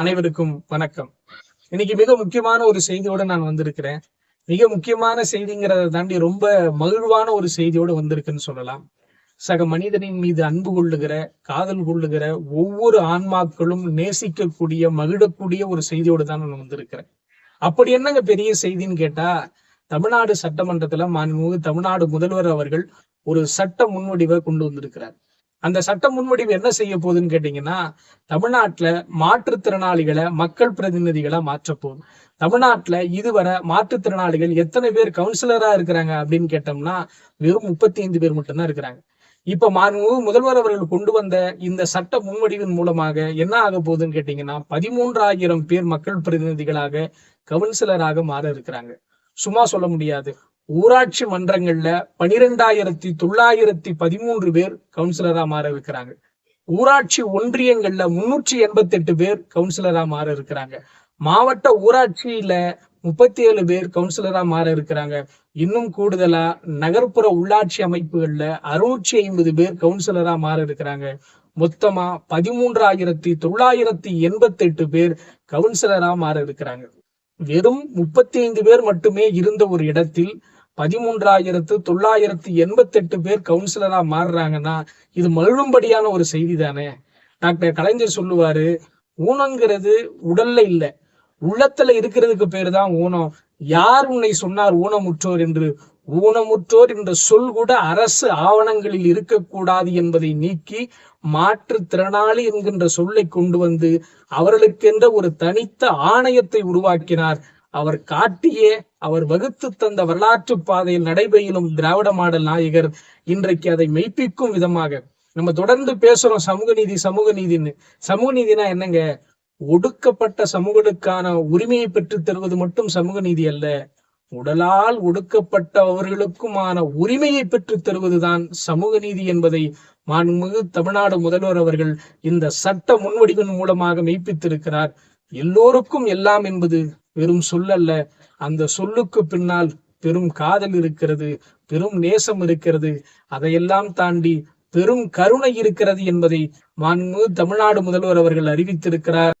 அனைவருக்கும் வணக்கம். இன்னைக்கு மிக முக்கியமான ஒரு செய்தியோட நான் வந்திருக்கிறேன். மிக முக்கியமான செய்திங்கிறத தாண்டி ரொம்ப மகிழ்வான ஒரு செய்தியோட வந்திருக்குன்னு சொல்லலாம். சக மனிதனின் மீது அன்பு கொள்ளுகிற காதல் கொள்ளுகிற ஒவ்வொரு ஆன்மாக்களும் நேசிக்கக்கூடிய மகிழக்கூடிய ஒரு செய்தியோடு தான் நான் வந்திருக்கிறேன். அப்படி என்னங்க பெரிய செய்தின்னு கேட்டா தமிழ்நாடு சட்டமன்றத்துல மாண்புமிகு தமிழ்நாடு முதல்வர் அவர்கள் ஒரு சட்ட முன்வடிவை கொண்டு வந்திருக்கிறார். அந்த சட்ட முன்வடிவு என்ன செய்ய போகுதுன்னு கேட்டீங்கன்னா தமிழ்நாட்டுல மாற்றுத்திறனாளிகளை மக்கள் பிரதிநிதிகளை மாற்றப்போகுது. தமிழ்நாட்டுல இதுவரை மாற்றுத்திறனாளிகள் எத்தனை பேர் கவுன்சிலரா இருக்கிறாங்க அப்படின்னு கேட்டோம்னா வெறும் முப்பத்தி ஐந்து பேர் மட்டும்தான் இருக்கிறாங்க. இப்ப மாண்பு முதல்வர் அவர்கள் கொண்டு வந்த இந்த சட்ட முன்வடிவின் மூலமாக என்ன ஆக போகுதுன்னு கேட்டீங்கன்னா பதிமூன்றாயிரம் பேர் மக்கள் பிரதிநிதிகளாக கவுன்சிலராக மாற இருக்கிறாங்க. சும்மா சொல்ல முடியாது. ஊராட்சி மன்றங்கள்ல பனிரெண்டாயிரத்தி தொள்ளாயிரத்தி பதிமூன்று பேர் கவுன்சிலரா மாற இருக்கிறாங்க. ஊராட்சி ஒன்றியங்கள்ல முன்னூற்றி எண்பத்தி எட்டு பேர் கவுன்சிலரா மாற இருக்கிறாங்க. மாவட்ட ஊராட்சியில முப்பத்தி ஏழு பேர் கவுன்சிலரா மாற இருக்கிறாங்க. இன்னும் கூடுதலா நகர்ப்புற உள்ளாட்சி அமைப்புகள்ல அறுநூற்றி ஐம்பது பேர் கவுன்சிலரா மாற இருக்கிறாங்க. மொத்தமா பதிமூன்றாயிரத்தி தொள்ளாயிரத்தி எண்பத்தி எட்டு பேர் கவுன்சிலரா மாற இருக்கிறாங்க. வெறும் முப்பத்தி ஐந்து பேர் மட்டுமே இருந்த ஒரு இடத்தில் பதிமூன்றாயிரத்து தொள்ளாயிரத்து எண்பத்தி எட்டு பேர் கவுன்சிலரா மாறுறாங்கன்னா இது மழும்படியான ஒரு செய்தி தானே டாக்டர் கலைஞர் சொல்லுவாரு ஊனங்கிறது உடல்ல இல்ல உள்ளத்துல இருக்கிறதுக்கு பேர் தான் ஊனம். யார் உன்னை சொன்னார் ஊனமுற்றோர் என்று? ஊனமுற்றோர் என்ற சொல் கூட அரசு ஆவணங்களில் இருக்கக்கூடாது என்பதை நீக்கி மாற்றுத்திறனாளி என்கின்ற சொல்லை கொண்டு வந்து அவர்களுக்கென்ற ஒரு தனித்த ஆணையத்தை உருவாக்கினார் அவர் காட்டிய அவர் வகுத்து தந்த வரலாற்று பாதையில் நடைபெயிலும் திராவிட மாடல் நாயகர் இன்றைக்கு அதை மெய்ப்பிக்கும் விதமாக. நம்ம தொடர்ந்து பேசுறோம் சமூக நீதி சமூக நீதின்னு. சமூக நீதினா என்னங்க? ஒடுக்கப்பட்ட சமூகங்களுக்கான உரிமையை பெற்றுத் தருவது மட்டும் சமூக நீதி அல்ல. உடலால் ஒடுக்கப்பட்டவர்களுக்குமான உரிமையை பெற்றுத் தருவதுதான் சமூக நீதி என்பதை மாண்புமிகு தமிழ்நாடு முதல்வர் அவர்கள் இந்த சட்ட முன்வடிவின் மூலமாக மெய்ப்பித்திருக்கிறார். எல்லோருக்கும் எல்லாம் என்பது வெறும் சொல்லல்ல. அந்த சொல்லுக்கு பின்னால் பெரும் காதல் இருக்கிறது பெரும் நேசம் இருக்கிறது. அதையெல்லாம் தாண்டி பெரும் கருணை இருக்கிறது என்பதை மாண்பு தமிழ்நாடு முதல்வர் அவர்கள் அறிவித்திருக்கிறார்.